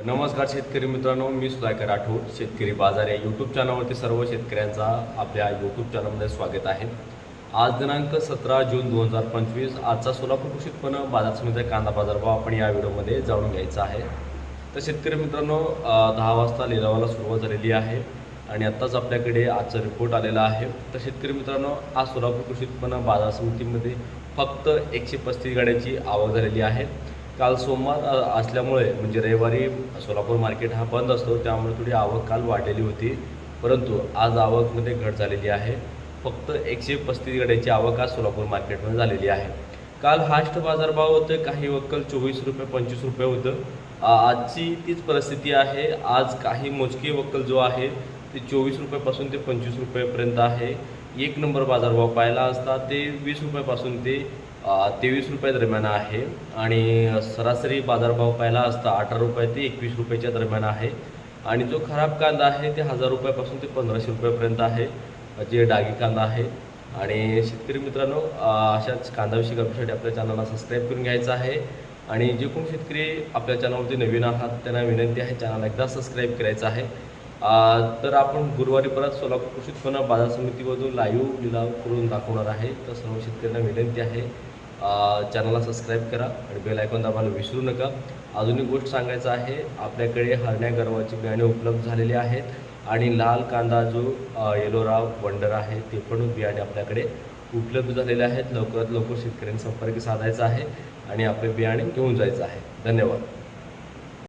नमस्कार शेतकरी मित्रांनो मी सुधाकर राठोड शेतकरी बाजार या यूट्यूब चॅनलवरती सर्व शेतकऱ्यांचा आपल्या यूट्यूब चॅनलमध्ये स्वागत आहे. आज दिनांक सतरा जून दोन हजार पंचवीस आजचा सोलापूर कृषी उत्पन्न बाजार समितीचा कांदा बाजारभाव आपण या व्हिडिओमध्ये जाणून घ्यायचा आहे. तर शेतकरी मित्रांनो दहा वाजता लिलावाला सुरुवात झालेली आहे आणि आत्ताच आपल्याकडे आजचा रिपोर्ट आलेला आहे. तर शेतकरी मित्रांनो आज सोलापूर कृषी उत्पन्न बाजार समितीमध्ये फक्त एकशे पस्तीस गाड्यांची आवक झालेली आहे. काल सोमवार असल्यामुळे म्हणजे रविवारी सोलापूर मार्केट हा बंद असतो त्यामुळे थोडी आवक काल वाढलेली होती. परंतु आज आवकमध्ये घट झालेली आहे. फक्त एकशे पस्तीस गड्याची आवक आज सोलापूर मार्केटमध्ये झालेली आहे. काल हास्ट बाजारभाव होते काही वक्कल चोवीस रुपये पंचवीस रुपये होतं. आजची तीच परिस्थिती आहे. आज काही मोजके वक्कल जो आहे ते चोवीस रुपयापासून ते पंचवीस रुपयेपर्यंत आहे. एक नंबर बाजारभाव पाहिला असता ते वीस रुपयापासून ते तेवीस रुपये दरम्यान आहे आणि सरासरी बाजारभाव पाहिला असता अठरा रुपये ते एकवीस रुपयाच्या दरम्यान आहे. आणि जो खराब कांदा आहे ते हजार रुपयापासून ते पंधराशे रुपयापर्यंत आहे. जे डागी कांदा आहे. आणि शेतकरी मित्रांनो अशाच कांदाविषयी अपडेटसाठी आपल्या चॅनलला सबस्क्राईब करून घ्यायचं आहे. आणि जे कोण शेतकरी आपल्या चॅनलवरती नवीन आहात त्यांना विनंती आहे चॅनलला एकदा सबस्क्राईब करायचं आहे. तर आपण गुरुवारी परत सोलापूर कृषी उत्पन्न बाजार समितीमधून लाईव्ह लिलाव करून दाखवणार आहे. तर सर्व शेतकऱ्यांना विनंती आहे. चॅनलला सबस्क्राईब करा आणि बेल आयकॉन दाबायला विसरू नका. अजून एक गोष्ट सांगायचं आहे आपल्याकडे हरण्या गर्वाची बियाणे उपलब्ध झालेली आहेत आणि लाल कांदा जो येलोराव वंडर आहे ते पण बियाणे आपल्याकडे उपलब्ध झालेले आहेत. लवकरात लवकर शेतकऱ्यांनी संपर्क साधायचा आहे आणि आपले बियाणे घेऊन जायचं आहे. धन्यवाद.